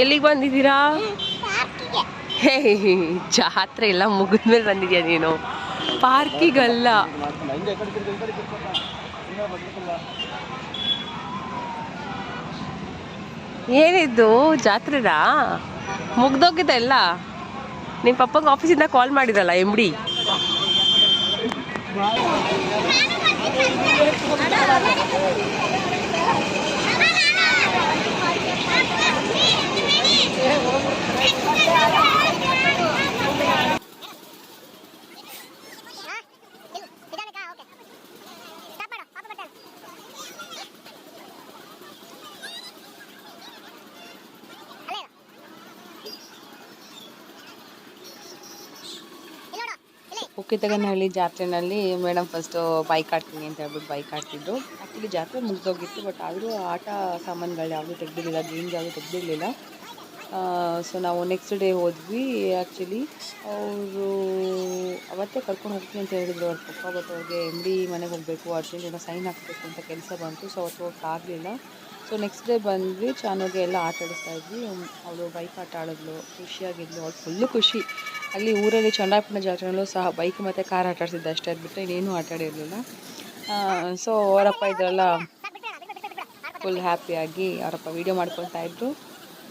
ಎಲ್ಲಿಗೆ ಬಂದಿದ್ದೀರಾ? ಹೇ ಜಾತ್ರೆ ಎಲ್ಲ ಮುಗಿದ್ಮೇಲೆ ಬಂದಿದ್ಯಾ ನೀನು? ಪಾರ್ಕಿಗಲ್ಲ. ಏನಿದ್ದು ಜಾತ್ರೆನಾ? ಮುಗ್ದೋಗಿದೆ ಎಲ್ಲ? ನಿಮ್ಮ ಪಪ್ಪಂಗೆ ಆಫೀಸಿಂದ ಕಾಲ್ ಮಾಡಿದಲ್ಲ ಎಂ ಡಿ ಉಕ್ಕಿತಗನಹಳ್ಳಿ ಜಾತ್ರೆನಲ್ಲಿ ಮೇಡಮ್ ಫಸ್ಟು ಬೈಕ್ ಆಡ್ತೀನಿ ಅಂತ ಹೇಳ್ಬಿಟ್ಟು ಬೈಕ್ ಆಡ್ತಿದ್ರು ಆ್ಯಕ್ಚುಲಿ ಜಾತ್ರೆ ಮುಗಿದೋಗಿತ್ತು ಬಟ್ ಆದರೂ ಆಟ ಸಾಮಾನುಗಳು ಯಾವುದೂ ತೆಗ್ದಿರಲಿಲ್ಲ ಗೇಮ್ಸ್ ಯಾವುದೂ ತೆಗ್ದಿರಲಿಲ್ಲ. ಸೊ ನಾವು ನೆಕ್ಸ್ಟ್ ಡೇ ಹೋದ್ವಿ. ಆ್ಯಕ್ಚುಲಿ ಅವರು ಅವತ್ತೇ ಕರ್ಕೊಂಡು ಹೋಗ್ತೀನಿ ಅಂತ ಹೇಳಿದ್ರು ಅವ್ರ ಪಪ್ಪ ಬಟ್ ಅವ್ರಿಗೆ ಎಂಡಿ ಮನೆಗೆ ಹೋಗಬೇಕು ಅರ್ಜೆಂಟ್ ಏನೋ ಸೈನ್ ಹಾಕಬೇಕು ಅಂತ ಕೆಲಸ ಬಂತು ಸೊ ಅವತ್ತು ಹೋಗೋಕ್ಕಾಗಲಿಲ್ಲ ಸೊ ನೆಕ್ಸ್ಟ್ ಡೇ ಬಂದ್ವಿ, ಚಾನೋಗೆ ಎಲ್ಲ ಆಟ ಆಡಿಸ್ತಾ ಇದ್ವಿ. ಅವಳು ಬೈಕ್ ಆಟ ಆಡಿದ್ಲು, ಖುಷಿಯಾಗಿದ್ಲು ಅವ್ಳು ಫುಲ್ಲು ಖುಷಿ. ಅಲ್ಲಿ ಊರಲ್ಲಿ ಚಂದ್ರಾಪಟ್ಟಣ ಜಾತ್ರೆಯಲ್ಲೂ ಸಹ ಬೈಕ್ ಮತ್ತು ಕಾರ್ ಆಟ ಆಡಿಸಿದ್ದೆ ಅಷ್ಟೇ ಅದ್ಬಿಟ್ಟು ಇನ್ನೇನು ಆಟ ಆಡಿರಲಿಲ್ಲ ಸೊ ಅವರಪ್ಪ ಇದ್ರೆಲ್ಲ ಫುಲ್ ಹ್ಯಾಪಿಯಾಗಿ ಅವರಪ್ಪ ವೀಡಿಯೋ ಮಾಡ್ಕೊಳ್ತಾ ಇದ್ರು.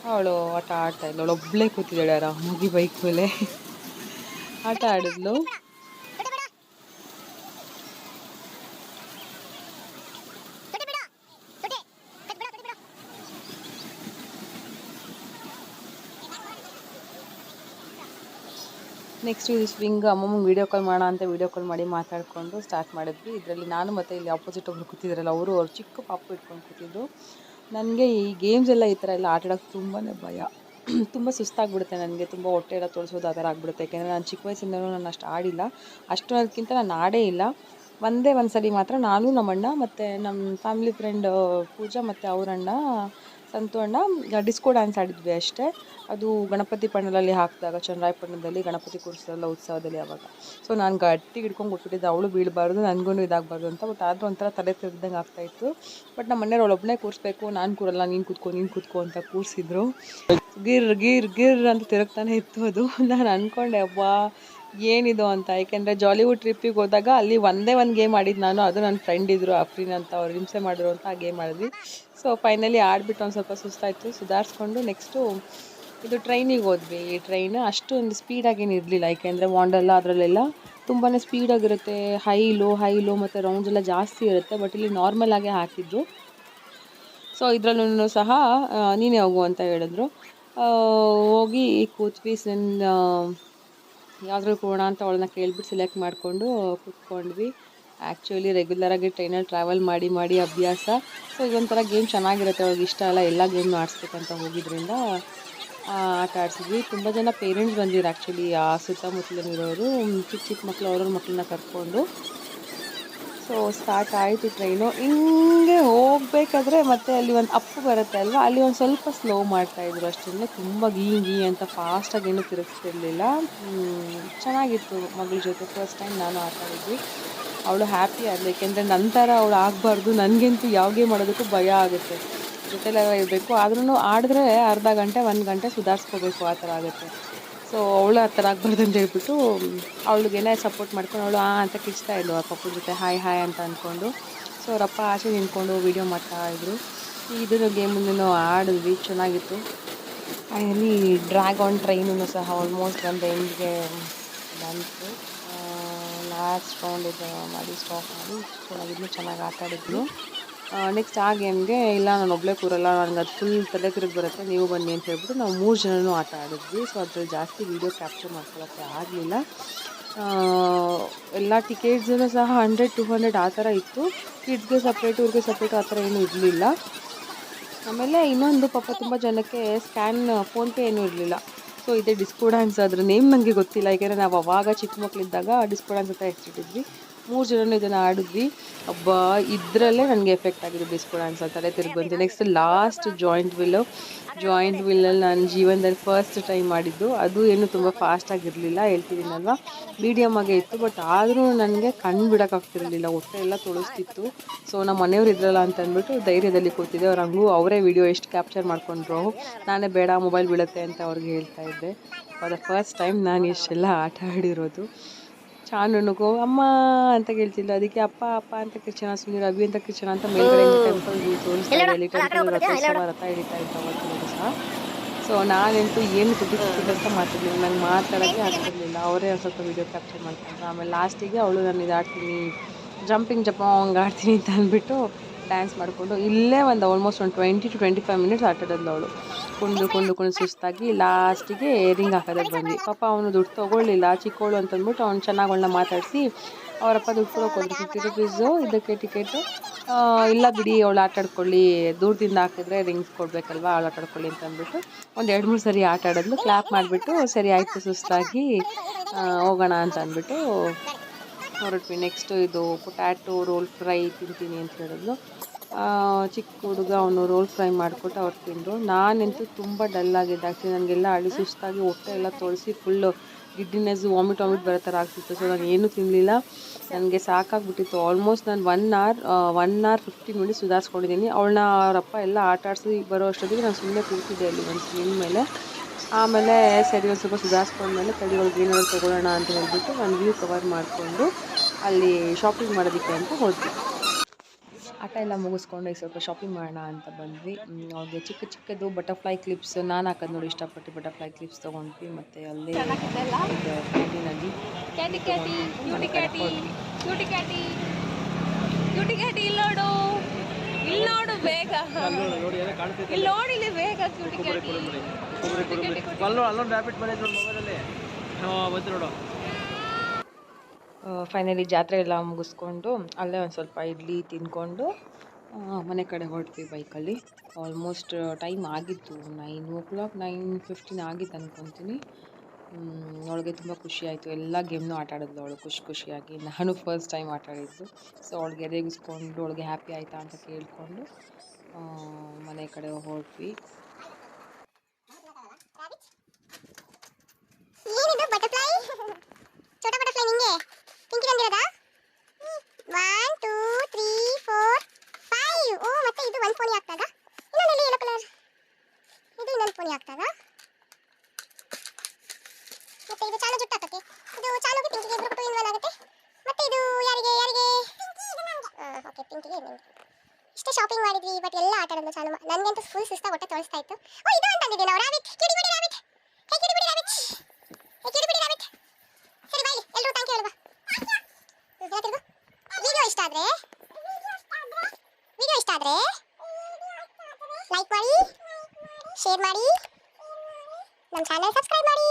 ಅವಳು ಆಟ ಆಡ್ತಾ ಇದ್ಲು ಅವಳು ಒಬ್ಬಳೇ ಕೂತಿದ್ದಾಳೆ ಮುಗಿ ಬೈಕ್ ಮೇಲೆ. ಆಟ ಆಡಿದ್ಲು. ನೆಕ್ಸ್ಟ್ ಇದು ಸ್ವಿಂಗ್ ಅಮ್ಮಮ್ಮಗೆ ವೀಡಿಯೋ ಕಾಲ್ ಮಾಡೋ ಅಂತ ವೀಡಿಯೋ ಕಾಲ್ ಮಾಡಿ ಮಾತಾಡಿಕೊಂಡು ಸ್ಟಾರ್ಟ್ ಮಾಡಿದ್ವಿ. ಇದರಲ್ಲಿ ನಾನು ಮತ್ತು ಇಲ್ಲಿ ಆಪೋಸಿಟ್ ಒಬ್ರು ಕೂತಿದ್ರಲ್ಲ, ಅವರು ಅವ್ರು ಚಿಕ್ಕ ಪಾಪು ಇಟ್ಕೊಂಡು ಕೂತಿದ್ರು. ನನಗೆ ಈ ಗೇಮ್ಸ್ ಎಲ್ಲ ಈ ಥರ ಎಲ್ಲ ಆಟ ಆಡೋಕ್ಕೆ ತುಂಬಾ ಭಯ. ತುಂಬ ಸುಸ್ತಾಗ್ಬಿಡುತ್ತೆ ನನಗೆ, ತುಂಬ ಹೊಟ್ಟೆ ಎಲ್ಲ ತೋರಿಸೋದು ಆ ಥರ ಆಗ್ಬಿಡುತ್ತೆ. ಯಾಕೆಂದರೆ ನಾನು ಚಿಕ್ಕ ವಯಸ್ಸಿಂದಲೂ ನಾನು ಅಷ್ಟು ಆಡಿಲ್ಲ. ಅಷ್ಟು ಅದಕ್ಕಿಂತ ನಾನು ಆಡೇ ಇಲ್ಲ. ಒಂದೇ ಒಂದು ಸಲ ಮಾತ್ರ ನಾನು ನಮ್ಮಣ್ಣ ಮತ್ತು ನಮ್ಮ ಫ್ಯಾಮಿಲಿ ಫ್ರೆಂಡ್ ಪೂಜಾ ಮತ್ತು ಅವರಣ್ಣ ಸಂತು ಅಣ್ಣ ಡಿಸ್ಕೋ ಡ್ಯಾನ್ಸ್ ಆಡಿದ್ವಿ ಅಷ್ಟೇ. ಅದು ಗಣಪತಿ ಪಣ್ಣಲಲ್ಲಿ ಹಾಕಿದಾಗ ಚನ್ನರಾಯಪಟ್ಟಣದಲ್ಲಿ ಗಣಪತಿ ಕೂರಿಸಿದಲ್ಲ ಉತ್ಸವದಲ್ಲಿ ಅವಾಗ. ಸೊ ನಾನು ಗಟ್ಟಿ ಹಿಡ್ಕೊಂಡು ಕೊಟ್ಬಿಟ್ಟಿದ್ದೆ. ಅವಳು ಬೀಳಬಾರ್ದು ನನಗೂ ಇದಾಗಬಾರ್ದು ಅಂತ. ಬಟ್ ಆದರೂ ಒಂಥರ ತಲೆ ತೆರೆದಂಗೆ ಆಗ್ತಾಯಿತ್ತು. ಬಟ್ ನಮ್ಮ ಮನೆಯವ್ರು ಒಬ್ಬನೇ ಕೂರಿಸ್ಬೇಕು. ನಾನು ಕೂರಲ್ಲ, ನೀನು ಕೂತ್ಕೊ ನೀನು ಕೂತ್ಕೊ ಅಂತ ಕೂರಿಸಿದ್ರು. ಗಿರ್ ಗಿರ್ ಗಿರ್ ಅಂತ ತಿರುಗ್ತಾನೆ ಇತ್ತು ಅದು. ನಾನು ಅಂದ್ಕೊಂಡೆ ಅಬ್ಬಾ ಏನಿದು ಅಂತ? ಯಾಕೆಂದರೆ ಜಾಲಿವುಡ್ ಟ್ರಿಪ್ಪಿಗೆ ಹೋದಾಗ ಅಲ್ಲಿ ಒಂದೇ ಒಂದು ಗೇಮ್ ಆಡಿದ್ದು ನಾನು, ಅದು ನನ್ನ ಫ್ರೆಂಡ್ ಇದ್ದರು ಅಫ್ರೀನ್ ಅಂತ ಅವ್ರು ಹಿಂಸೆ ಮಾಡಿದ್ರು ಅಂತ ಆ ಗೇಮ್ ಆಡಿದ್ವಿ. ಸೊ ಫೈನಲಿ ಆಡಿಬಿಟ್ಟು ಒಂದು ಸ್ವಲ್ಪ ಸುಸ್ತಾಯಿತು. ಸುಧಾರಿಸ್ಕೊಂಡು ನೆಕ್ಸ್ಟು ಇದು ಟ್ರೈನಿಗೆ ಹೋದ್ವಿ. ಈ ಟ್ರೈನ್ ಅಷ್ಟೊಂದು ಸ್ಪೀಡಾಗೇನು ಇರಲಿಲ್ಲ. ಯಾಕೆಂದರೆ ವಾಂಡಲ್ಲ ಅದರಲ್ಲೆಲ್ಲ ತುಂಬಾ ಸ್ಪೀಡಾಗಿರುತ್ತೆ ಹೈ ಲೋ ಹೈ ಲೋ ಮತ್ತು ರೌಂಡ್ಸ್ ಎಲ್ಲ ಜಾಸ್ತಿ ಇರುತ್ತೆ. ಬಟ್ ಇಲ್ಲಿ ನಾರ್ಮಲ್ ಆಗೇ ಹಾಕಿದ್ರು. ಸೊ ಇದರಲ್ಲೂ ಸಹ ನೀನೇ ಹೋಗು ಅಂತ ಹೇಳಿದ್ರು. ಹೋಗಿ ಕೂತ್ವಿ. ನನ್ನ ಯಾವ್ದ್ರಲ್ಲಿ ಕೊಡೋಣ ಅಂತ ಅವಳನ್ನ ಕೇಳ್ಬಿಟ್ಟು ಸೆಲೆಕ್ಟ್ ಮಾಡಿಕೊಂಡು ಕೂತ್ಕೊಂಡ್ವಿ. ಆ್ಯಕ್ಚುಲಿ ರೆಗ್ಯುಲರಾಗಿ ಟ್ರೈನಲ್ಲಿ ಟ್ರಾವೆಲ್ ಮಾಡಿ ಮಾಡಿ ಅಭ್ಯಾಸ. ಸೊ ಇದೊಂಥರ ಗೇಮ್ ಚೆನ್ನಾಗಿರುತ್ತೆ. ಅವ್ರಿಗೆ ಇಷ್ಟ ಅಲ್ಲ, ಎಲ್ಲ ಗೇಮ್ನು ಆಡಿಸ್ಬೇಕಂತ ಹೋಗಿದ್ರಿಂದ ಆಟ ಆಡಿಸಿದ್ವಿ. ತುಂಬ ಜನ ಪೇರೆಂಟ್ಸ್ ಬಂದಿದ್ರು ಆ್ಯಕ್ಚುಲಿ ಆ ಸುತ್ತಮುತ್ತಲಿರೋರು ಚಿಕ್ಕ ಚಿಕ್ಕ ಮಕ್ಕಳು ಅವ್ರವ್ರ ಮಕ್ಕಳನ್ನ ಕರ್ಕೊಂಡು. ಸೊ ಸ್ಟಾರ್ಟ್ ಆಯಿತು ಟ್ರೈನು ಹಿಂಗೆ ಹೋಗಬೇಕಾದ್ರೆ ಮತ್ತೆ ಅಲ್ಲಿ ಒಂದು ಅಪ್ಪು ಬರುತ್ತೆ ಅಲ್ವಾ? ಅಲ್ಲಿ ಒಂದು ಸ್ವಲ್ಪ ಸ್ಲೋ ಮಾಡ್ತಾಯಿದ್ರು ಅಷ್ಟೇ. ತುಂಬ ಗೀ ಗೀ ಅಂತ ಫಾಸ್ಟಾಗಿ ಏನೂ ತಿರುಗಿಸ್ತಿರ್ಲಿಲ್ಲ ಚೆನ್ನಾಗಿತ್ತು ಮಗಳ ಜೊತೆ. ಫಸ್ಟ್ ಟೈಮ್ ನಾನು ಆಟಾಡಿದ್ವಿ ಅವಳು ಹ್ಯಾಪಿ ಆದ್ಲು ಏಕೆಂದರೆ ನಂತರ ಅವಳು ಆಗಬಾರ್ದು. ನನಗಂತೂ ಯಾವ ಗೇಮ್ ಮಾಡೋದಕ್ಕೂ ಭಯ ಆಗುತ್ತೆ. ಜೊತೆಲೆಲ್ಲ ಇರಬೇಕು. ಆದ್ರೂ ಆಡಿದ್ರೆ ಅರ್ಧ ಗಂಟೆ, ಒಂದು ಗಂಟೆ ಸುಧಾರಿಸ್ಕೋಬೇಕು ಆ ಥರ ಆಗುತ್ತೆ. ಸೊ ಅವಳು ಆ ಥರ ಆಗ್ಬಾರ್ದು ಅಂತ ಹೇಳ್ಬಿಟ್ಟು ಅವಳಿಗೆಲ್ಲ ಸಪೋರ್ಟ್ ಮಾಡ್ಕೊಂಡು ಅವಳು, ಆ, ಅಂತ ಕಿಚ್ತಾ ಇದ್ಳು ಆ ಪಪ್ಪನ ಜೊತೆ ಹಾಯ್ ಹಾಯ್ ಅಂತ ಅಂದ್ಕೊಂಡು ಸೊ ಅವರಪ್ಪ ಆಚೆ ನಿಂತ್ಕೊಂಡು ವೀಡಿಯೋ ಮಾಡ್ತಾ ಇದ್ರು. ಇದನ್ನು ಗೇಮನ್ನು ಆಡಿದ್ವಿ, ಚೆನ್ನಾಗಿತ್ತು. ಅಲ್ಲಿ ಡ್ರ್ಯಾಗನ್ ಟ್ರೈನೂ ಸಹ ಆಲ್ಮೋಸ್ಟ್ ಒಂದು ಎಂಡ್ಗೆ ಬಂತು. ಲಾಸ್ಟ್ ರೌಂಡ್ ಇದು ಮಾಡಿ ಸ್ಟಾಪ್ ಮಾಡಿ, ಚೆನ್ನಾಗಿದ್ಲು, ಚೆನ್ನಾಗಿ ಆಟ ಆಡಿದ್ಲು ನೆಕ್ಸ್ಟ್ ಆ ಗೇಮ್ಗೆ ಇಲ್ಲ, ನಾನು ಒಬ್ಬಳೇ ಕೂರಲ್ಲ ನನಗೆ ಅದು ಫುಲ್ ತಲೆ ತಿರುಗಿ ಬರುತ್ತೆ, ನೀವು ಬನ್ನಿ ಅಂತ ಹೇಳ್ಬಿಟ್ಟು ನಾವು ಮೂರು ಜನನೂ ಆಟ ಆಡಿದ್ವಿ. ಸೊ ಅದರಲ್ಲಿ ಜಾಸ್ತಿ ವೀಡಿಯೋ ಕ್ಯಾಪ್ಚರ್ ಮಾಡ್ಕೊಳ್ಳೋಕ್ಕೆ ಆಗಲಿಲ್ಲ. ಎಲ್ಲ ಟಿಕೆಟ್ಸೂ ಸಹ ಹಂಡ್ರೆಡ್ ಟು ಹಂಡ್ರೆಡ್ ಆ ಥರ ಇತ್ತು. ಕಿಡ್ಸ್ಗೆ ಸಪ್ರೇಟ್ ಇವ್ರಿಗೆ ಸಪ್ರೇಟ್ ಆ ಥರ ಏನೂ ಇರಲಿಲ್ಲ. ಆಮೇಲೆ ಇನ್ನೊಂದು ಪಾಪ ತುಂಬ ಜನಕ್ಕೆ ಸ್ಕ್ಯಾನ್ ಫೋನ್ಪೇ ಏನೂ ಇರಲಿಲ್ಲ. ಸೊ ಇದೇ ಡಿಸ್ಕೋ ಡ್ಯಾನ್ಸ್ ಅದ್ರ ನೇಮ್ ನನಗೆ ಗೊತ್ತಿಲ್ಲ. ಏಕೆಂದರೆ ನಾವು ಅವಾಗ ಚಿಕ್ಕ ಮಕ್ಕಳಿದ್ದಾಗ ಡಿಸ್ಕೋ ಡ್ಯಾನ್ಸ್ ಅಂತ ಇರ್ತಿದ್ವಿ ಮೂರು ಜನನೂ ಇದನ್ನು ಆಡಿದ್ವಿ. ಅಬ್ಬಾ, ಇದರಲ್ಲೇ ನನಗೆ ಎಫೆಕ್ಟ್ ಆಗಿದೆ ಡಿಸ್ಕೋ ಡ್ಯಾನ್ಸ್ ತಲೆ ತಿರುಗಿ ಬಂತು next last giant wheel giant ವಿಲ್ಲಲ್ಲಿ ನಾನು ಜೀವನದಲ್ಲಿ ಫಸ್ಟ್ ಟೈಮ್ ಮಾಡಿದ್ದು. ಅದು ಏನು ತುಂಬ ಫಾಸ್ಟ್ ಆಗಿರಲಿಲ್ಲ, ಹೇಳ್ತಿದ್ದೀನಲ್ವ? ಮೀಡಿಯಮ್ ಆಗೇ ಇತ್ತು ಬಟ್ ಆದರೂ ನನಗೆ ಕಣ್ಣು ಬಿಡೋಕ್ಕಾಗ್ತಿರಲಿಲ್ಲ. ಹೊಟ್ಟೆ ಎಲ್ಲ ತೊಳಸ್ತಿತ್ತು. ಸೊ ನಮ್ಮ ಮನೆಯವ್ರು ಇದ್ರಲ್ಲ ಅಂತ ಅಂದ್ಬಿಟ್ಟು ಧೈರ್ಯದಲ್ಲಿ ಕೂತಿದ್ದೆ. ಅವ್ರು ಹಂಗೂ ಅವರೇ ವಿಡಿಯೋ ಎಷ್ಟು ಕ್ಯಾಪ್ಚರ್ ಮಾಡ್ಕೊಂಡ್ರು. ನಾನೇ ಬೇಡ ಮೊಬೈಲ್ ಬೀಳುತ್ತೆ ಅಂತ ಅವ್ರಿಗೆ ಹೇಳ್ತಾ ಇದ್ದೆ. ಫಾರ್ ದ ಫಸ್ಟ್ ಟೈಮ್ ನಾನು ಇಷ್ಟೆಲ್ಲ ಆಟ ಆಡಿರೋದು. ಚಾನುನಿಗೂ ಅಮ್ಮ ಅಂತ ಕೇಳ್ತಿದ್ಲು. ಅದಕ್ಕೆ ಅಪ್ಪ ಅಪ್ಪ ಅಂತ ಕಿರ್ಚನ ಸುಂದರ ಅಭಿ ಅಂತ ಕಿರ್ಚನ ಅಂತ ಮೇಲ್ಗಡೆ ರಥ ಹಿಡಿತಾ ಸೊ ನಾನಂತೂ ಏನು ಅಂತ ಮಾತಾಡಲಿಲ್ಲ. ನಂಗೆ ಮಾತಾಡೋಕ್ಕೆ ಆಗ್ತಿರ್ಲಿಲ್ಲ. ಅವರೇ ಒಂದು ಸ್ವಲ್ಪ ವೀಡಿಯೋ ಕ್ಯಾಪ್ಚರ್ ಮಾಡ್ಕೊಂಡ್ರು ಆಮೇಲೆ ಲಾಸ್ಟಿಗೆ ಅವಳು ನಾನು ಇದಾಡ್ತೀನಿ ಜಂಪಿಂಗ್ ಜಪಾಂಗ್ ಆಡ್ತೀನಿ ಅಂತ ಅಂದ್ಬಿಟ್ಟು ಡ್ಯಾನ್ಸ್ ಮಾಡಿಕೊಂಡು ಇಲ್ಲೇ ಒಂದು ಆಲ್ಮೋಸ್ಟ್ ಒಂದು twenty to twenty five minutes ಆಟಾಡಿದ್ಲು ಅವಳು. ಕುಂದು ಕುಂಡು ಕುಂಡು ಸುಸ್ತಾಗಿ ಲಾಸ್ಟಿಗೆ ರಿಂಗ್ ಹಾಕೋದಕ್ಕೆ ಬಂದ್ವಿ. ಪಾಪ ಅವನು ದುಡ್ಡು ತೊಗೊಳ್ಳಿಲ್ಲ ಚಿಕ್ಕವಳು ಅಂತಂದ್ಬಿಟ್ಟು ಅವ್ನು ಚೆನ್ನಾಗಿ ಮಾತಾಡಿಸಿ ಅವರಪ್ಪ ದುಡ್ಡು ಕೊಡೋಕೆ ಹೋದ್ರು. ಫಿಫ್ಟಿ ರುಪೀಸು ಇದಕ್ಕೆ ಟಿಕೆಟು ಇಲ್ಲ ಬಿಡಿ, ಅವಳು ಆಟ ಆಡ್ಕೊಳ್ಳಿ, ದೂರದಿಂದ ಹಾಕಿದ್ರೆ ರಿಂಗ್ಸ್ ಕೊಡಬೇಕಲ್ವಾ, ಅವಳು ಆಟ ಆಡ್ಕೊಳ್ಳಿ ಅಂತ ಅಂದ್ಬಿಟ್ಟು ಒಂದು ಎರಡು ಮೂರು ಸರಿ ಆಟ ಆಡಿದ್ಲು. ಕ್ಲಾಪ್ ಮಾಡಿಬಿಟ್ಟು ಸರಿ ಆಯಿತು, ಸುಸ್ತಾಗಿ ಹೋಗೋಣ ಅಂತ ಅಂದ್ಬಿಟ್ಟು ಹೊರಟ್ವಿ. ನೆಕ್ಸ್ಟು ಇದು ಪೊಟ್ಯಾಟೋ ರೋಲ್ ಫ್ರೈ ತಿಂತೀನಿ ಅಂತ ಹೇಳಿದ್ಲು. ಚಿಕ್ಕ ಹುಡುಗ ಅವನು ರೋಲ್ ಫ್ರೈ ಮಾಡಿಕೊಟ್ಟು ಅವ್ರು ತಿಂದರು. ನಾನಂತೂ ತುಂಬ ಡಲ್ ಆಗಿದ್ದೆ. ಆ್ಯಕ್ಚುಲಿ ನನಗೆಲ್ಲ ಅಳಿ ಸುಸ್ತಾಗಿ ಹೊಟ್ಟೆ ಎಲ್ಲ ತೊಳಸಿ ಫುಲ್ಲು ಗಿಡ್ಡಿನೆಸ್ ವಾಮಿಟ್ ವಾಮಿಟ್ ಬರೋ ಥರ ಆಗ್ತಿತ್ತು. ಸೊ ನಾನು ಏನೂ ತಿನ್ನಲಿಲ್ಲ ನನಗೆ ಸಾಕಾಗ್ಬಿಟ್ಟಿತ್ತು. ಆಲ್ಮೋಸ್ಟ್ ನಾನು one hour one hour fifteen minutes ಸುಧಾರಿಸ್ಕೊಂಡಿದ್ದೀನಿ. ಅವಳನ್ನ ಅವರಪ್ಪ ಎಲ್ಲ ಆಟ ಆಡಿಸಿ ಬರೋ ಅಷ್ಟೊತ್ತಿಗೆ ನಾನು ಸುಮ್ಮನೆ ಕೂತಿದ್ದೆ ಅಲ್ಲಿ ಒಂದು ಸ್ಕ್ರೀನ್ ಮೇಲೆ. ಆಮೇಲೆ ಸರಿ ಒಂದು ಸ್ವಲ್ಪ ಸುಧಾರಿಸ್ಕೊಂಡ್ಮೇಲೆ ತಡಿ ಒಳಗೆ ಏನಾದ್ರು ತೊಗೊಳ್ಳೋಣ ಅಂತ ಹೇಳ್ಬಿಟ್ಟು ನಾನು ವ್ಯೂ ಕವರ್ ಮಾಡಿಕೊಂಡು ಅಲ್ಲಿ ಶಾಪಿಂಗ್ ಮಾಡೋದಕ್ಕೆ ಅಂತ ಹೋದ್ವಿ. ಆಟ ಎಲ್ಲ ಮುಗಿಸ್ಕೊಂಡು ಈಗ ಸ್ವಲ್ಪ ಶಾಪಿಂಗ್ ಮಾಡೋಣ ಅಂತ ಬಂದ್ವಿ. ಅವ್ರಿಗೆ ಚಿಕ್ಕ ಚಿಕ್ಕದು ಬಟರ್ಫ್ಲೈ ಕ್ಲಿಪ್ಸ್ ನಾನು ಹಾಕೋದು ನೋಡಿ ಇಷ್ಟಪಟ್ಟು ಬಟರ್ಫ್ಲೈ ಕ್ಲಿಪ್ಸ್ ತೊಗೊಂಡ್ವಿ. ಮತ್ತು ಅಲ್ಲೇ ಇದು ಕ್ಯಾಂಟೀನಲ್ಲಿ ಕ್ಯಾಟಿ ಫೈನಲಿ ಜಾತ್ರೆ ಎಲ್ಲ ಮುಗಿಸ್ಕೊಂಡು ಅಲ್ಲೇ ಒಂದು ಸ್ವಲ್ಪ ಇಡ್ಲಿ ತಿಂದ್ಕೊಂಡು ಮನೆ ಕಡೆ ಹೊರಟ್ವಿ ಬೈಕಲ್ಲಿ ಆಲ್ಮೋಸ್ಟ್ ಟೈಮ್ ಆಗಿತ್ತು nine o'clock nine fifteen ಆಗಿತ್ತು ಅಂದ್ಕೊತೀನಿ ಅವಳಿಗೆ ತುಂಬ ಖುಷಿ ಆಯಿತು. ಎಲ್ಲ ಗೇಮ್ನು ಆಟ ಆಡಿದ್ಲು ಅವಳು, ಖುಷಿ ಖುಷಿಯಾಗಿ. ನಾನು ಫಸ್ಟ್ ಟೈಮ್ ಆಟ ಆಡಿದ್ದು. ಸೊ ಅವಳಿಗೆ ರೇಗಿಸ್ಕೊಂಡು ಅವಳಿಗೆ ಹ್ಯಾಪಿ ಆಯಿತಾ ಅಂತ ಕೇಳಿಕೊಂಡು ಮನೆ ಕಡೆ ಹೊರಟ್ವಿ ಏನಿದು ಬಟರ್ಫ್ಲೈ ಚೋಟ ಬಟರ್ಫ್ಲೈ ನಿಂಗೆ Pinky ತಂದಿರೋದಾ one two three four five ಓ ಮತ್ತೆ ಇದು ಒಂದು ಪೋನಿ ಆಗ್ತದ ಇನ್ನೊಂದು ಯೆಲ್ಲೋ ಕಲರ್ ಇದು ಇನ್ನೊಂದು ಪೋನಿ ಆಗ್ತದ ಮತ್ತೆ ಇದು ಚಾಲು ಜುಟ್ಟು ಹಾಕಕ್ಕೆ ಇದು ಚಾಲುಗೆ ಪಿಂಕಿಗೆ ಇಬ್ರು ಟೂ ಇನ್ ಒನ್ ಆಗುತ್ತೆ ಮತ್ತೆ ಇದು ಯಾರಿಗೆ ಯಾರಿಗೆ ನಿಂಗೆ ಇಷ್ಟೇ ಶಾಪಿಂಗ್ ಮಾಡಿದ್ವಿ ಬಟ್ ಎಲ್ಲ ಆಟ ಆಡೋದು ಚಾಲು ನನಗಂತೂ ಫುಲ್ ಸುಸ್ತ ಹೊಟ್ಟೆ ತೊಳಸ್ತಾ ಇತ್ತು. ಓ, ಇದು ಅಂತ ಅಂದಿದ್ದೆ ನಾವು ರಾಬಿಟ್. ಕಿಡಿ ಬಿಡಿ, ರಾಬಿಟ್. ಹೇ ಕಿಡಿ ಬಿಡಿ, ರಾಬಿಟ್. ಹೇ ಕಿಡಿ ಬಿಡಿ, ರಾಬಿಟ್. ಸರಿ, ಬಾಯ್. ಎಲ್ಲರೂ ಥ್ಯಾಂಕ್ ಯು ಹೇಳುವ. ಹೇಳ್ತಿರ್ಗು ವಿಡಿಯೋ ಇಷ್ಟ ಆದ್ರೆ? ವಿಡಿಯೋ ಇಷ್ಟ ಆದ್ರೆ? ಲೈಕ್ ಮಾಡಿ ಶೇರ್ ಮಾಡಿ. ನಮ್ಮ ಚಾನಲ್ ಸಬ್ಸ್ಕ್ರೈಬ್ ಮಾಡಿ.